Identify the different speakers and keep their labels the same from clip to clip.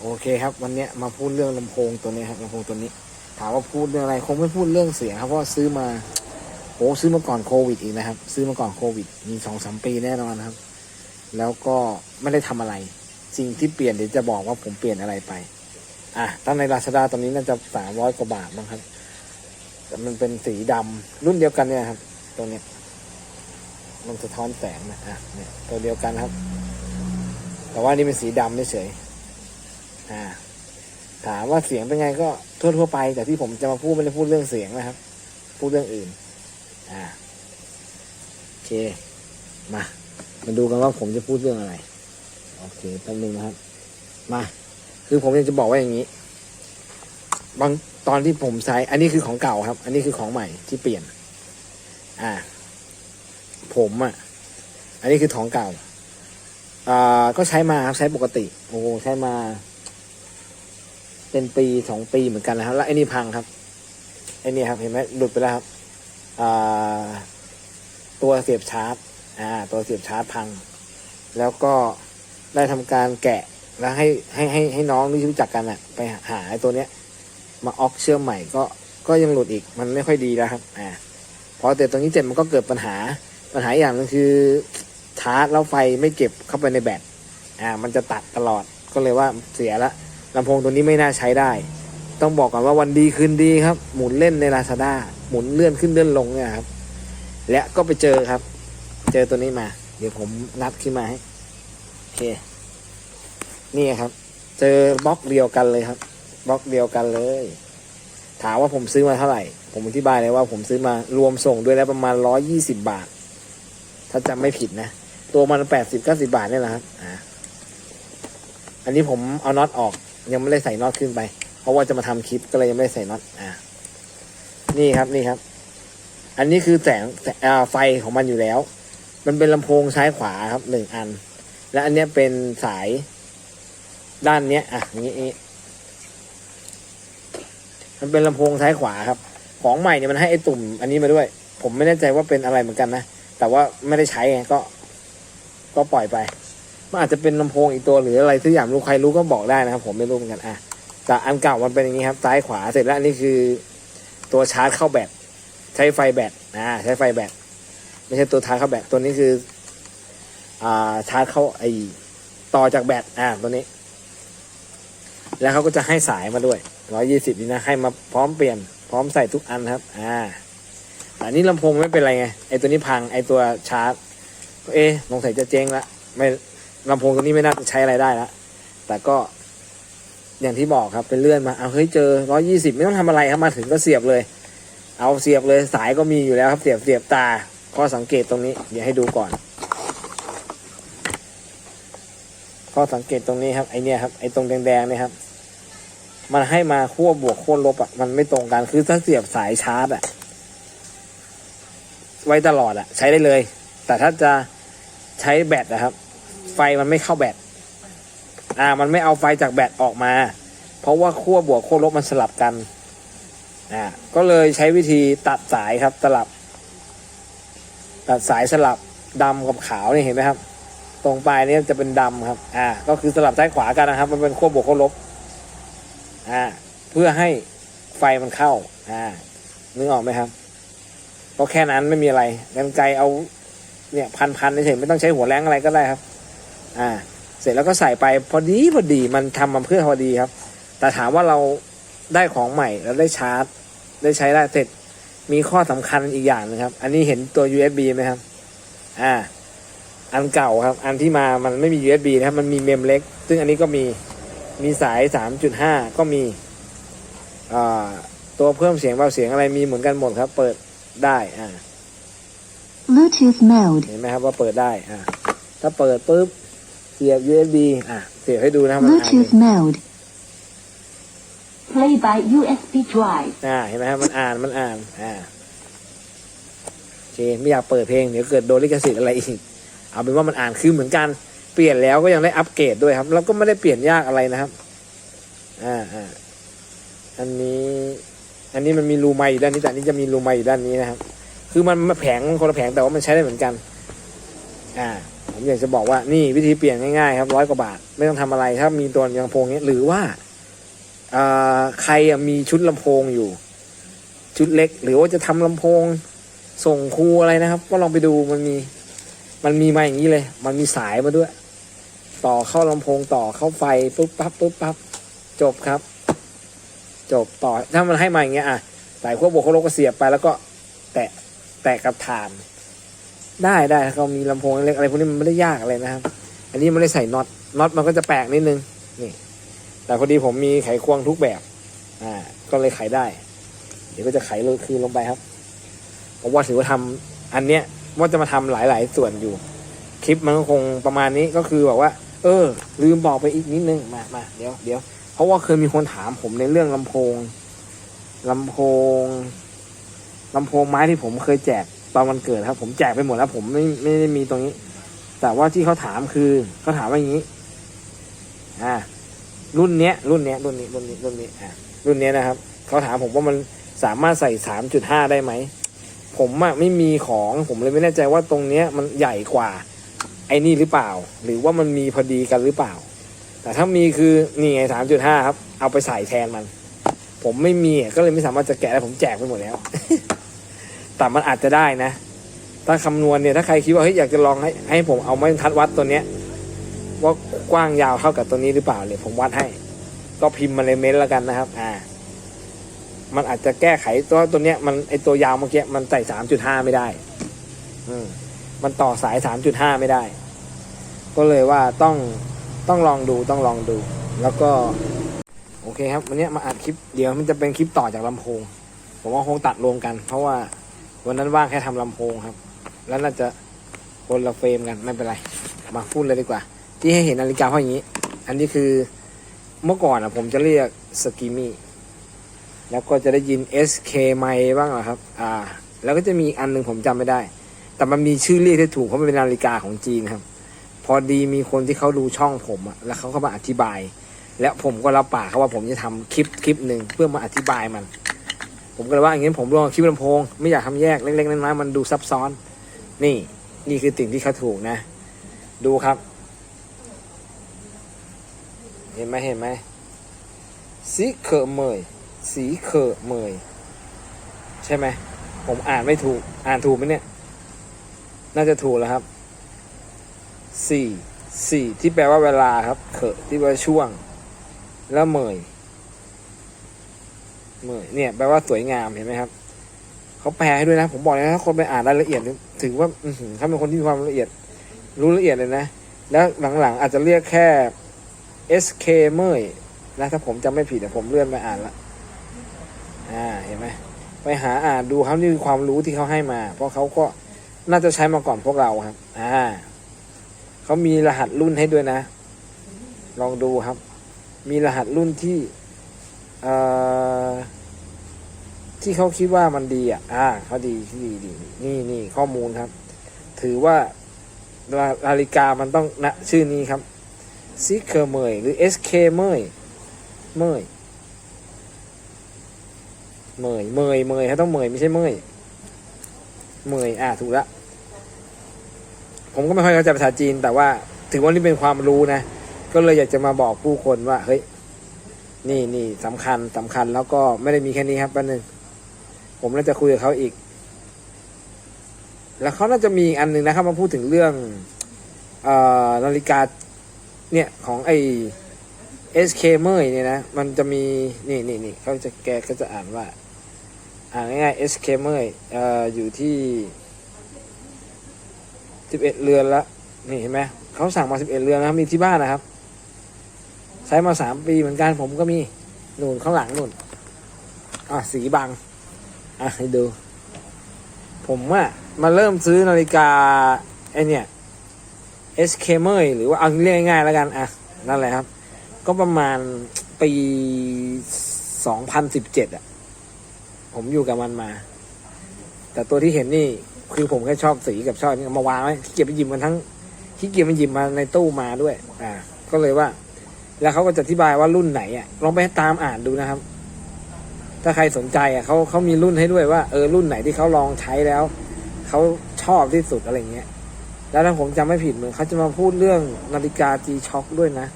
Speaker 1: โอเคครับ วันนี้มาพูดเรื่องลำโพงตัวนี้ครับลำโพงตัวนี้ ถามว่าพูดเรื่องอะไร คงไม่พูดเรื่องเสียงครับเพราะซื้อมาโอ้ซื้อมาก่อนโควิดอีกนะครับ ซื้อมาก่อนโควิด มีสองสามปีแน่นอนครับ แล้วก็ไม่ได้ทำอะไร สิ่งที่เปลี่ยนเดี๋ยวจะบอกว่าผมเปลี่ยนอะไรไป อะตั้งในราชดาตอนนี้น่าจะสามร้อยกว่าบาทมั้งครับแต่มันเป็นสีดำรุ่นเดียวกันเนี่ยครับ ตัวเนี้ยมันสะท้อนแสงนะอะเนี่ยตัวเดียวกันครับ แต่ว่านี่เป็นสีดำเฉย อ่า ถามว่าเสียงเป็นไงก็ทั่วทั่วๆไป แต่ที่ผมจะมาพูดไม่ได้พูดเรื่องเสียงนะครับ พูดเรื่องอื่น อ่าโอเค มา มาดูกันว่าผมจะพูดเรื่องอะไร โอเคแป๊บนึงนะครับ มา คือผมอยากจะบอกว่าอย่างนี้ บางตอนที่ผมใช้ อันนี้คือของเก่าครับ อันนี้คือของใหม่ที่เปลี่ยน อ่า ผมอะ อันนี้คือของเก่าอ่าก็ใช้มาครับใช้ปกติ โอ้ใช้มา เป็นปีสองปีเหมือนกันนะครับ แล้วไอ้นี่พังครับไอ้นี่ครับเห็นไหมหลุดไปแล้วครับตัวเสียบชาร์จอ่าตัวเสียบชาร์จพัง แล้วก็ได้ทำการแกะแล้วให้ให้ให้ให้น้องที่รู้จักกันอะไปหาไอ้ตัวเนี้ย มาออกเชื่อมใหม่ก็ก็ยังหลุดอีกมันไม่ค่อยดีแล้วครับอ่าพอแต่ตรงนี้เสร็จมันก็เกิดปัญหาปัญหาอย่างหนึงคือชาร์จแล้วไฟไม่เก็บเข้าไปในแบตอ่า มันจะตัดตลอดก็เลยว่าเสียละ ลำโพงตัวนี้ไม่น่าใช้ได้ ต้องบอกก่อนว่าวันดีคืนดีครับ หมุนเล่นในลาซาด้าหมุนเลื่อนขึ้นเลื่อนลงเนี่ยครับ และก็ไปเจอครับ เจอตัวนี้มา เดี๋ยวผมนัดขึ้นมาให้โอเค นี่ครับ เจอบล็อกเดียวกันเลยครับ บล็อกเดียวกันเลย ถามว่าผมซื้อมาเท่าไหร่ ผมอธิบายเลยว่าผมซื้อมารวมส่งด้วยแล้วประมาณร้อยี่สิบบาท ถ้าจำไม่ผิดนะ ตัวมันแปดสิบเก้าสิบาทเนี่ยแหละครับอ่าอันนี้ผมเอาน็อตออก ยังไม่ได้ใส่น็อตขึ้นไป เพราะว่าจะมาทำคลิปก็เลยยังไม่ได้ใส่น็อตอ่านี่ครับนี่ครับ อันนี้คือแสงแสไฟของมันอยู่แล้ว มันเป็นลำโพงซ้ายขวาครับหนึ่งอัน และอันเนี้ยเป็นสายด้านเนี้ยอะอย่างนี้นี้มันเป็นลำโพงซ้ายขวาครับ ของใหม่เนี่ยมันให้ไอ้ตุ่ม อันนี้มาด้วย ผมไม่แน่ใจว่าเป็นอะไรเหมือนกันนะแต่ว่าไม่ได้ใช้ไงก็ ก็ปล่อยไปันอาจจะเป็นลำโพงอีกตัวหรืออะไรทุกอย่างรู้ใครรู้ก็บอกได้นะครับ ผมไม่รู้เหมือนกันอะแต่อันเก่ามันเป็นอย่างนี้ครับซ้ายขวาเสร็จแล้วอันนี้คือ ตัวชาร์จเข้าแบตใช้ไฟแบตอ่าใช้ไฟแบตไม่ใช่ตัวชาร์จเข้าแบตตัวนี้คืออ่าชาร์จเข้าไอต่อจากแบตอ่าตัวนี้ แล้วเขาก็จะให้สายมาด้วยร้อยี่สิบนี่นะให้มาพร้อมเปลี่ยนพร้อมใส่ทุกอันครับ อ่าอันนี้ลำโพงไม่เป็นไรไงไอตัวนี้พังไอตัวชาร์จเอ๊ะสงสัยจะเจ๊งละไม่ ลำโพงตัวนี้ไม่น่าจะใช้อะไรได้ละแต่ก็อย่างที่บอกครับเป็นเลื่อนมาเอาเฮ้ยเจอร้อยี่สิบไม่ต้องทำอะไรครับมาถึงก็เสียบเลย เอาเสียบเลยสายก็มีอยู่แล้วครับเสียบเสียบตาข้อสังเกตตรงนี้ เดี๋ยวให้ดูก่อน ข้อสังเกตตรงนี้ครับไอเนี่ยครับไอตรงแดงๆเนี่ยครับ มันให้มาขั้วบวกขั้วลบอะมันไม่ตรงกันคือถ้าเสียบสายชาร์จอะไว้ตลอดอะ ใช้ได้เลย แต่ถ้าจะใช้แบตนะครับ ไฟมันไม่เข้าแบตอ่า มันไม่เอาไฟจากแบตออกมา เพราะว่าขั้วบวกขั้วลบมันสลับกันอ่าก็เลยใช้วิธีตัดสายครับสลับ ตัดสายสลับดำกับขาวนี่เห็นไหมครับ ตรงปลายนี้จะเป็นดำครับ อ่า ก็คือสลับซ้ายขวากันนะครับ มันเป็นขั้วบวกขั้วลบอ่า เพื่อให้ไฟมันเข้า อ่านึกออกไหมครับก็แค่นั้นไม่มีอะไรกันไกลเอาเนี่ยพันพันเฉยไม่ต้องใช้หัวแรงอะไรก็ได้ครับ อ่า เสร็จแล้วก็ใส่ไปพอดีพอดีมันทำมาเพื่อพอดีครับ แต่ถามว่าเราได้ของใหม่แล้วได้ชาร์จ ได้ใช้ได้เสร็จมีข้อสำคัญอีกอย่างหนึงครับ อันนี้เห็นตัว USB ไหมครับ อ่า อันเก่าครับ อันที่มามันไม่มี USB นะครับมันมีเมมเล็ก ซึ่งอันนี้ก็มีมีสาย 3.5 ก็มีอ่าตัวเพิ่มเสียงเบาเสียงอะไรมีเหมือนกันหมดครับ เปิดได้อ่า
Speaker 2: Bluetooth mode.
Speaker 1: เห็นไหมครับว่าเปิดได้อ่าถ้าเปิดปุ๊บ เสียบ USB อะ เสียบให้ดูนะครับมันอ่าน
Speaker 2: Bluetooth mode.
Speaker 3: Play by USB drive.
Speaker 1: อ่าเห็นไหมครับมันอ่านมันอ่านอ่าโอเคไม่อยากเปิดเพลงเดี๋ยวเกิดโดนลิขสิทธิ์อะไรอีก เอาเป็นว่ามันอ่านคือเหมือนกัน เปลี่ยนแล้วก็ยังได้อัปเกรดด้วยครับแล้วก็ไม่ได้เปลี่ยนยากอะไรนะครับ อ่าอ่าอันนี้ อันนี้มันมีรูไมค์อยู่ด้านนี้แต่อันนี้จะมีรูไมค์อยู่ด้านนี้นะครับ คือมันมาแผงคนละแผงแต่ว่ามันใช้ได้เหมือนกัน อ่า ผมอยากจะบอกว่านี่วิธีเปลี่ยนง่ายๆครับร้อยกว่าบาท ไม่ต้องทำอะไรถ้ามีตัวลำโพงนี้หรือว่าใครมีชุดลำโพงอยู่ ชุดเล็ก หรือว่าจะทำลำโพงส่งครูอะไรนะครับ ก็ลองไปดูมันมีมันมีมาอย่างนี้เลย มันมีสายมาด้วย ต่อเข้าลำโพงต่อเข้าไฟปุ๊บปั๊บปุ๊บปั๊บจบครับ จบต่อถ้ามันให้มาอย่างเงี้ยอะสายขั้วบวกขั้วลบก็เสียบไปแล้วก็แตะแตะกับฐาน ได้ได้เขามีลำโพงเล็กอะไรพวกนี้มันไม่ได้ยากอะไรนะครับ อันนี้มันได้ใส่น็อตน็อตมันก็จะแปลกนิดนึงนี่ แต่พอดีผมมีไขควงทุกแบบ อ่า ก็เลยไขได้ เดี๋ยวก็จะไขลยคืนลงไปครับผมว่าถือว่าทำอันเนี้ยว่าจะมาทำหลาย ๆ ส่วนอยู่ คลิปมันก็คงประมาณนี้ก็คือแบบว่า เออ ลืมบอกไปอีกนิดนึงมามาเดี๋ยวเดี๋ยวเพราะว่าเคยมีคนถามผมในเรื่องลำโพงลำโพงลำโพงไม้ที่ผมเคยแจก ตอนวันเกิดครับ ผมแจกไปหมดแล้ว ผมไม่ไม่ได้มีตรงนี้ แต่ว่าที่เขาถามคือเขาถามว่าอย่างนี้ อ่า รุ่นเนี้ย รุ่นเนี้ยรุ่นนี้รุ่นนี้รุ่นนี้อ่ารุ่นเนี้ยนะครับเขาถามผมว่ามันสามารถใส่สามจุดห้าได้ไหมผมอะไม่มีของผมเลยไม่แน่ใจว่าตรงเนี้ยมันใหญ่กว่า ไอ้นี่หรือเปล่า หรือว่ามันมีพอดีกันหรือเปล่า แต่ถ้ามีคือนี่ไงสามจุดห้าครับ เอาไปใส่แทนมัน ผมไม่มีก็เลยไม่สามารถจะแกะได้ผมแจกไปหมดแล้ว แต่มันอาจจะได้นะ ถ้าคำนวณเนี่ยถ้าใครคิดว่าเฮ้ยอยากจะลองให้ให้ผมเอาไม้ทัดวัดตัวเนี้ย ว่ากว้างยาวเท่ากับตัวนี้หรือเปล่าเนี่ยผมวัดให้ ก็พิมพ์มาในเมนต์แล้วกันนะครับ อ่า มันอาจจะแก้ไขตัวตัวเนี้ยมันไอตัวยาวเมื่อกี้มันใส่สามจุดห้าไม่ได้ อืมมันต่อสายสามจุดห้าไม่ได้ ก็เลยว่าต้องต้องลองดูต้องลองดู แล้วก็ โอเคครับ วันนี้มาอัดคลิปเดี๋ยวมันจะเป็นคลิปต่อจากลำโพง ผมว่าคงตัดรวมกัน เพราะว่า วันนั้นว่างแค่ทำลำโพงครับ แล้วน่าจะคนละเฟรมกันไม่เป็นไร มาพูดเลยดีกว่า ที่ให้เห็นนาฬิกาเพราะอย่างนี้ อันนี้คือเมื่อก่อนอะผมจะเรียกสกิมี่แล้วก็จะได้ยิน SK ไมบ้างเหรอครับ อ่า แล้วก็จะมีอันหนึ่งผมจำไม่ได้ แต่มันมีชื่อเรียกที่ถูกเพราะมันเป็นนาฬิกาของจีนครับ พอดีมีคนที่เขาดูช่องผมอะแล้วเขาก็มาอธิบาย แล้วผมก็รับปากเขาว่าผมจะทำคลิปคลิปหนึ่งเพื่อมาอธิบายมัน ผมก็เลยว่าอย่างนี้ผมลองคลิปลำโพง ไม่อยากทำแยกเล็กๆน้อยๆมันดูซับซ้อน นี่นี่คือสิ่งที่เขาถูกนะ ดูครับ เห็นไหมเห็นไหมสีเคอเมยสีเคอเมยใช่ไหมผมอ่านไม่ถูกอ่านถูกไหมเนี่ย น่าจะถูกแล้วครับสี่สี่ที่แปลว่าเวลาครับเขอที่แปลว่าช่วง แล้วเมย เมยเนี่ยแปลว่าสวยงามเห็นไหมครับเขาแปลให้ด้วยนะ ผมบอกเลยนะถ้าคนไปอ่านรายละเอียดถึงว่าอืเขาเป็นคนที่มีความละเอียด รู้ละเอียดเลยนะ แล้วหลังๆ อาจจะเรียกแค่ SK เมยนะถ้าผมจำไม่ผิดแต่ผมเลื่อนไปอ่านละอ่าเห็นไหมไปหาอ่านดูครับนี่คือความรู้ที่เขาให้มา เพราะเขาก็น่าจะใช้มาก่อนพวกเราครับ อ่าเขามีรหัสรุ่นให้ด้วยนะ ลองดูครับ มีรหัสรุ่นที่ ที่เขาคิดว่ามันดีอะ อ่าเขาดีดีดีนี่นี่ข้อมูลครับ ถือว่านานาฬิกามันต้องนะชื่อนี้ครับซิเคอร์เมยหรือ SK เมยเมยเมยเมยเมยเขาต้องเมยไม่ใช่เมยเมยอ่าถูกละผมก็ไม่ค่อยเข้าใจภาษาจีน แต่ว่าถือว่านี่เป็นความรู้นะ ก็เลยอยากจะมาบอกผู้คนว่า เฮ้ย นี่นี่สำคัญสำคัญแล้วก็ไม่ได้มีแค่นี้ครับแป๊บนึงผมน่าจะคุยกับเขาอีก แล้วเขาน่าจะมีอีกอันหนึ่งนะครับ มาพูดถึงเรื่องเออนาฬิกาเนี่ยของไอ SK เคมยเนี่ยนะ มันจะมีนี่นี่นี่เขาจะแกก็จะอ่านว่า อ่านง่ายๆ SK เมยเอ่ออยู่ที่สิบเอ็ดเรือนละนี่เห็นไหมเขาสั่งมาสิบเอ็ดเรือนนะครับมีที่บ้านนะครับ ใช้มาสามปีเหมือนกันผมก็มีนู่นข้างหลังนู่นอะสีบังอะให้ดู ผมว่ามาเริ่มซื้อนาฬิกาไอเนี่ย SK เมยหรือว่าเอาเรียกง่ายๆแล้วกันอะนั่นแหละครับ ก็ประมาณปีสองพันสิบเจ็ดอะ ผมอยู่กับมันมา แต่ตัวที่เห็นนี่คือผมแค่ชอบสีกับชอบนี่มาวางไว้ขี้เกียจไปหยิบมันทั้งขี้เกียจมันหยิบมาในตู้มาด้วย อ่า ก็เลยว่า แล้วเขาก็จะอธิบายว่ารุ่นไหนอะลองไปตามอ่านดูนะครับ ถ้าใครสนใจอะเขาเขามีรุ่นให้ด้วยว่าเออรุ่นไหนที่เขาลองใช้แล้วเขาชอบที่สุดอะไรเงี้ย แล้วถ้าผมจำไม่ผิดเหมือนเขาจะมาพูดเรื่องนาฬิกา G Shock ด้วยนะ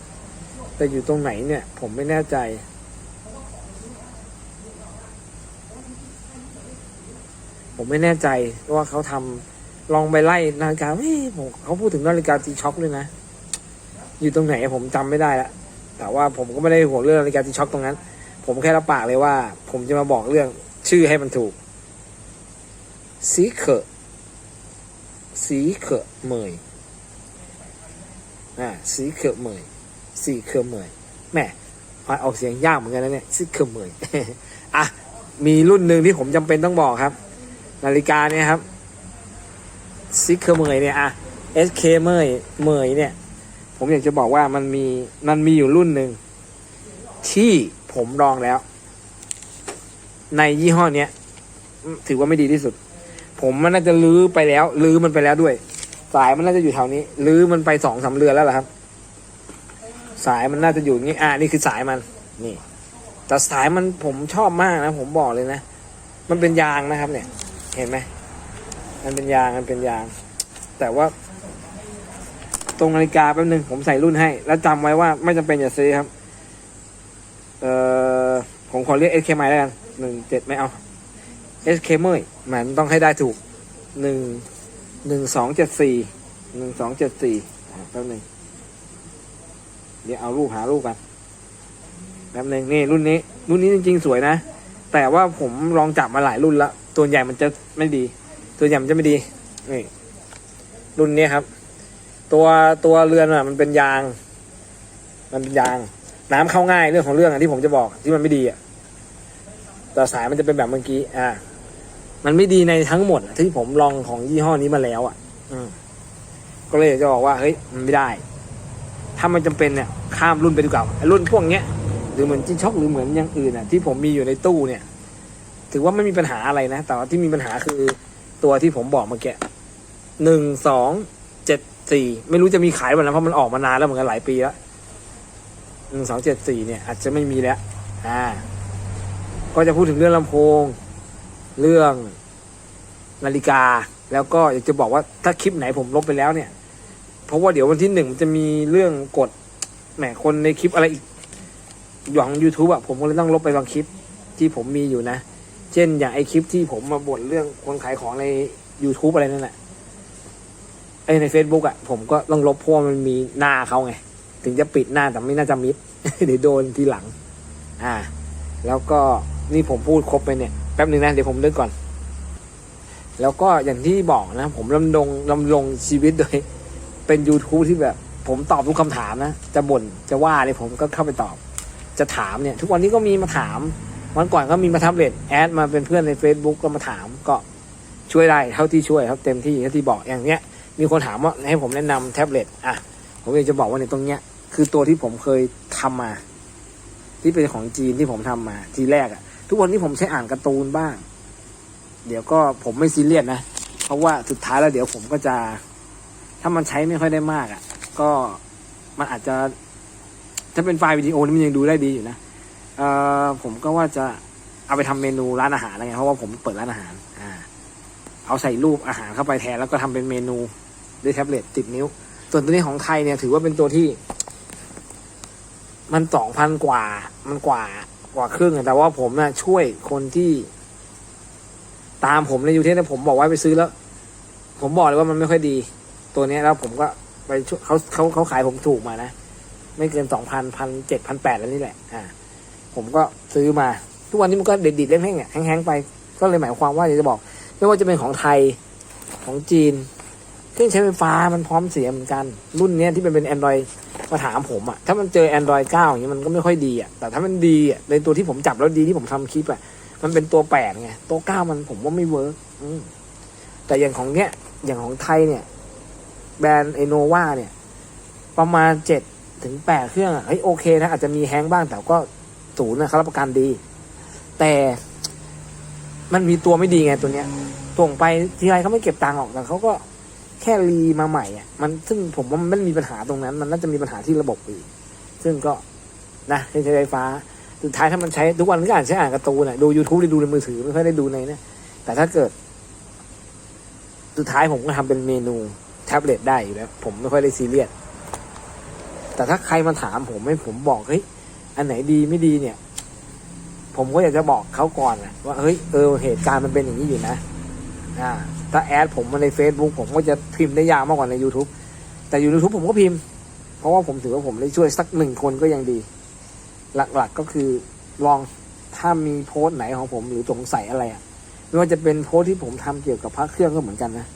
Speaker 1: แต่อยู่ตรงไหนเนี่ย ผมไม่แน่ใจ ผมไม่แน่ใจว่าเขาทำลองไปไล่นาฬิกาเฮ้ยผมเขาพูดถึงนาฬิกา G Shock ด้วยนะ อยู่ตรงไหนผมจำไม่ได้ละ แต่ว่าผมก็ไม่ได้ห่วงเรื่องนาฬิกา G Shock ตรงนั้น ผมแค่รับปากเลยว่า ผมจะมาบอกเรื่องชื่อให้มันถูกสีเคอสีเคอเมยอ่าสีเคอเมยสีเคอเมยแหม่ฟังออกเสียงยากเหมือนกันนะเนี่ยสีเคอเมยอะมีรุ่นหนึ่งที่ผมจำเป็นต้องบอกครับ นาฬิกาเนี่ยครับซิเคอเมยเนี่ยอะ SK เมยเมยเนี่ย ผมอยากจะบอกว่ามันมีมันมีอยู่รุ่นหนึ่งที่ผมลองแล้ว ในยี่ห้อเนี้ยถือว่าไม่ดีที่สุด ผมมันน่าจะลื้อไปแล้วลื้อมันไปแล้วด้วย สายมันน่าจะอยู่แถวนี้ลื้อมันไปสองสามเรือนแล้วล่ะครับ สายมันน่าจะอยู่นี้อ่านี่คือสายมัน นี่ แต่สายมันผมชอบมากนะผมบอกเลยนะมันเป็นยางนะครับ เนี่ย เห็นไหมมันเป็นยางมันเป็นยาง แต่ว่า ตรงนาฬิกาแป๊บนึงผมใส่รุ่นให้ แล้วจำไว้ว่าไม่จำเป็นอย่าซื้อครับ เอ่อผมขอเรียก SK ใหม่แล้วกันหนึ่งเจ็ดไม่เอา SK เมยมันต้องให้ได้ถูกหนึ่งหนึ่งสองเจ็ดสี่หนึ่งสองเจ็ดสี่แป๊บนึงเดี๋ยวเอารูปหารูปกันแป๊บนึงนี่รุ่นนี้ รุ่นนี้จริง ๆ สวยนะ แต่ว่าผมลองจับมาหลายรุ่นละตัวใหญ่มันจะไม่ดี ตัวใหญ่มันจะไม่ดีนี่รุ่นนี้ครับ ตัวตัวเรือนอะมันเป็นยาง มันเป็นยาง น้ำเข้าง่ายเรื่องของเรื่องอะที่ผมจะบอกที่มันไม่ดีอะแต่สายมันจะเป็นแบบเมื่อกี้ อ่า มันไม่ดีในทั้งหมดที่ผมลองของยี่ห้อนี้มาแล้ว อะ อืมก็เลยจะบอกว่าเฮ้ยมันไม่ได้ ถ้ามันจำเป็นเนี่ย ข้ามรุ่นไปดีกว่ารุ่นพวกเนี้ยหรือเหมือนจิ้นช็อกหรือเหมือนอย่างอื่นอะ ที่ผมมีอยู่ในตู้เนี่ย ถือว่าไม่มีปัญหาอะไรนะแต่ว่าที่มีปัญหาคือตัวที่ผมบอกเมื่อกี้หนึ่งสอง สี่ไม่รู้จะมีขายวันนั้นเพราะมันออกมานานแล้วเหมือนกันหลายปีแล้วหนึ่งสองเจ็ดสี่เนี่ย อาจจะไม่มีแล้ว อ่า ก็จะพูดถึงเรื่องลำโพง เรื่องนาฬิกา แล้วก็อยากจะบอกว่าถ้าคลิปไหนผมลบไปแล้วเนี่ย เพราะว่าเดี๋ยววันที่หนึ่งมันจะมีเรื่องกดแหมคนในคลิปอะไรอีกอย่าง YouTube อะผมก็เลยต้องลบไปบางคลิปที่ผมมีอยู่นะ เช่นอย่างไอคลิปที่ผมมาบ่นเรื่องคนขายของใน YouTube อะไรนั่นแหละ ไอใน Facebook อะผมก็ต้องลบเพราะมันมีหน้าเขาไง ถึงจะปิดหน้าแต่ไม่น่าจะมิดเดี๋ยวโดนทีหลัง อ่า แล้วก็นี่ผมพูดครบไปเนี่ยแป๊บหนึ่งนะเดี๋ยวผมเลิกก่อน แล้วก็อย่างที่บอกนะ ผมลำดงลำลงชีวิตโดย เป็น YouTube ที่แบบ ผมตอบทุกคำถามนะ จะบ่นจะว่าเนี่ยผมก็เข้าไปตอบ จะถามเนี่ย ทุกวันนี้ก็มีมาถามวันก่อนก็มีมาทับเล็ตแอดมาเป็นเพื่อนใน Facebook ก็มาถามก็ช่วยได้เท่าที่ช่วยครับเต็มที่เท่าที่บอกอย่างเนี้ย มีคนถามว่าให้ผมแนะนำแท็บเล็ตอะผมอยากจะบอกว่าในตรงเนี้ย คือตัวที่ผมเคยทำมา ที่เป็นของจีนที่ผมทำมา ทีแรกอะ่ะ ทุกวันนี้ผมใช้อ่านการ์ตูนบ้าง เดี๋ยวก็ผมไม่ซีเรียสนะเพราะว่าสุดท้ายแล้วเดี๋ยวผมก็จะ ถ้ามันใช้ไม่ค่อยได้มากอะ่ะ ก็มันอาจจะถ้าเป็นไฟล์วิดีโอนี่มันยังดูได้ดีอยู่นะเอ่อผมก็ว่าจะเอาไปทำเมนูร้านอาหารอะไรเงี้ยเพราะว่าผมเปิดร้านอาหาร อ่า เอาใส่รูปอาหารเข้าไปแทนแล้วก็ทำเป็นเมนู ด้วยแท็บเล็ตติดนิ้ว ส่วนตัวนี้ของไทยเนี่ยถือว่าเป็นตัวที่ มันสองพันกว่า มันกว่ากว่าครึ่งอะแต่ว่าผมน่ะช่วยคนที่ตามผมในยูทูบผมบอกไว้ไปซื้อแล้ว ผมบอกเลยว่ามันไม่ค่อยดี ตัวนี้แล้วผมก็ไปช่วยเขาเขาเขาขายผมถูกมานะ ไม่เกินสองพันพันเจ็ดพันแปดแล้วนี่แหละ อ่า ผมก็ซื้อมา ทุกวันนี้มันก็เด็ดดิดเล่นแห้งๆอะแห้งๆไป ก็เลยหมายความว่าอยากจะบอก ไม่ว่าจะเป็นของไทยของจีน รื่องใช้ไฟฟ้ามันพร้อมเสียเหมือนกัน รุ่นเนี้ยที่เป็นเป็น Android มาถามผมอะถ้ามันเจอ Android 9 อย่างนี้มันก็ไม่ค่อยดีอะแต่ถ้ามันดีอะในตัวที่ผมจับแล้วดีที่ผมทำคลิปอะมันเป็นตัวแปดไงตัวเก้ามันผมว่าไม่เวิร์กแต่อย่างของเนี้ยอย่างของไทยเนี่ย แบรนด์ไอโนวาเนี่ย ประมาณเจ็ดถึงแปดเครื่องอะเฮ้ยโอเคนะอาจจะมีแฮงก์บ้างแต่ก็ศูนย์นะเขารับประกันดี แต่มันมีตัวไม่ดีไงตัวเนี้ยส่งไปทีไรเขาไม่เก็บตังค์ออกแต่เขาก็ แค่รีมาใหม่อะมันซึ่งผมว่ามันไม่มีปัญหาตรงนั้น มันน่าจะมีปัญหาที่ระบบอีกซึ่งก็นะเครื่องใช้ไฟฟ้าสุดท้ายถ้ามันใช้ทุกวันก็อ่านใช้อ่านการ์ตูนอะดู YouTube ได้ดูในมือถือไม่ค่อยได้ดูในนะแต่ถ้าเกิด สุดท้ายผมก็ทำเป็นเมนูแท็บเล็ตได้อยู่แล้ว ผมไม่ค่อยได้ซีเรียสแต่ถ้าใครมาถามผมให้ผมบอกเฮ้ยอันไหนดีไม่ดีเนี่ย ผมก็อยากจะบอกเขาก่อนนะว่าเฮ้ยเออเหตุการณ์มันเป็นอย่างนี้อยู่นะ อ่าถ้าแอดผมมาใน Facebook ผมก็จะพิมพ์ได้ยาวมากกว่าใน YouTube แต่อยู่ YouTube ผมก็พิมพ์ เพราะว่าผมถือว่าผมได้ช่วยสักหนึ่งคนก็ยังดี หลักๆก็คือลองถ้ามีโพสต์ไหนของผมหรือสงสัยอะไรอะไม่ว่าจะเป็นโพสต์ที่ผมทำเกี่ยวกับพระเครื่องก็เหมือนกันนะ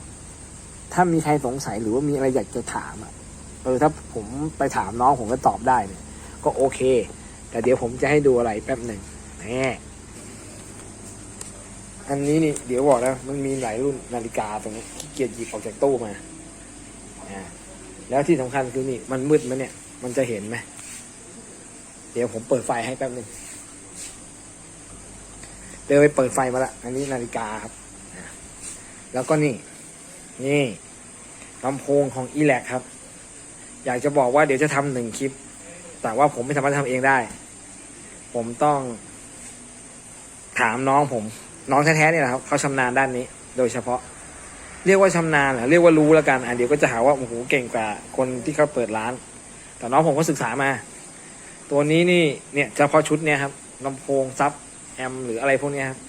Speaker 1: ถ้ามีใครสงสัยหรือว่ามีอะไรอยากจะถามอะเออถ้าผมไปถามน้องผมก็ตอบได้เนี่ย ก็โอเค แต่เดี๋ยวผมจะให้ดูอะไรแป๊บหนึ่งแหม อันนี้นี่เดี๋ยวบอกนะมันมีหลายรุ่นนาฬิกาตรงนี้ขี้เกียจหยิบออกจากตู้มาอ่าแล้วที่สำคัญคือนี่มันมืดไหมเนี่ย มันจะเห็นไหมเดี๋ยวผมเปิดไฟให้แป๊บหนึ่งเดี๋ยวไปเปิดไฟมาละอันนี้นาฬิกาครับ แล้วก็นี่ นี่ลำโพงของอีแลกครับ อยากจะบอกว่าเดี๋ยวจะทำหนึ่งคลิป แต่ว่าผมไม่สามารถทำเองได้ ผมต้องถามน้องผม น้องแท้ๆเนี่ยนะครับเขาชำนาญด้านนี้ โดยเฉพาะ เรียกว่าชำนาญเหรอเรียกว่ารู้แล้วกันอะเดี๋ยวก็จะหาว่าโอ้โหเก่งกว่าคนที่เขาเปิดร้าน แต่น้องผมก็ศึกษามา ตัวนี้นี่เนี่ยเฉพาะชุดเนี่ยครับลำโพงซับแอมหรืออะไรพวกนี้ครับ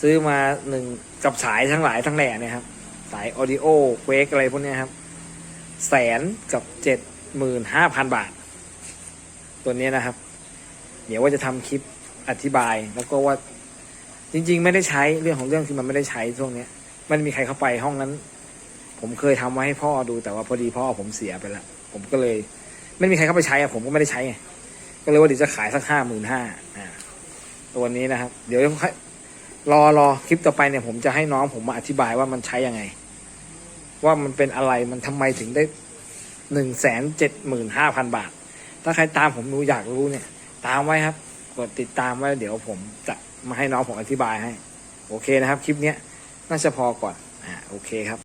Speaker 1: ซื้อมาหนึ่งกับสายทั้งหลายทั้งแหล่เนี่ยครับสายออดิโอเควกอะไรพวกนี้ครับแสนกับเจ็ดหมื่นห้าพันบาท ตัวนี้นะครับ เดี๋ยวว่าจะทำคลิปอธิบายแล้วก็ว่า จริง ๆ ไม่ได้ใช้เรื่องของเรื่องคือมันไม่ได้ใช้ช่วงเนี้ย มันมีใครเข้าไปห้องนั้น ผมเคยทำไว้ให้พ่อดูแต่ว่าพอดีพ่อผมเสียไปแล้วผมก็เลย ไม่มีใครเข้าไปใช้อะผมก็ไม่ได้ใช้ไงก็เลยว่าเดี๋ยวจะขายสักห้าหมื่นห้าอ่าตัวนี้นะครับ เดี๋ยวค่อยรอรอคลิปต่อไปเนี่ยผมจะให้น้องผมมาอธิบายว่ามันใช้ยังไง ว่ามันเป็นอะไรมันทำไมถึงได้หนึ่งแสนเจ็ดหมื่นห้าพันบาท ถ้าใครตามผมรู้อยากรู้เนี่ย ตามไว้ครับ กดติดตามไว้เดี๋ยวผมจะ มาให้น้องผมอธิบายให้ โอเคนะครับ คลิปเนี้ยน่าจะพอก่อนอ่าโอเคครับ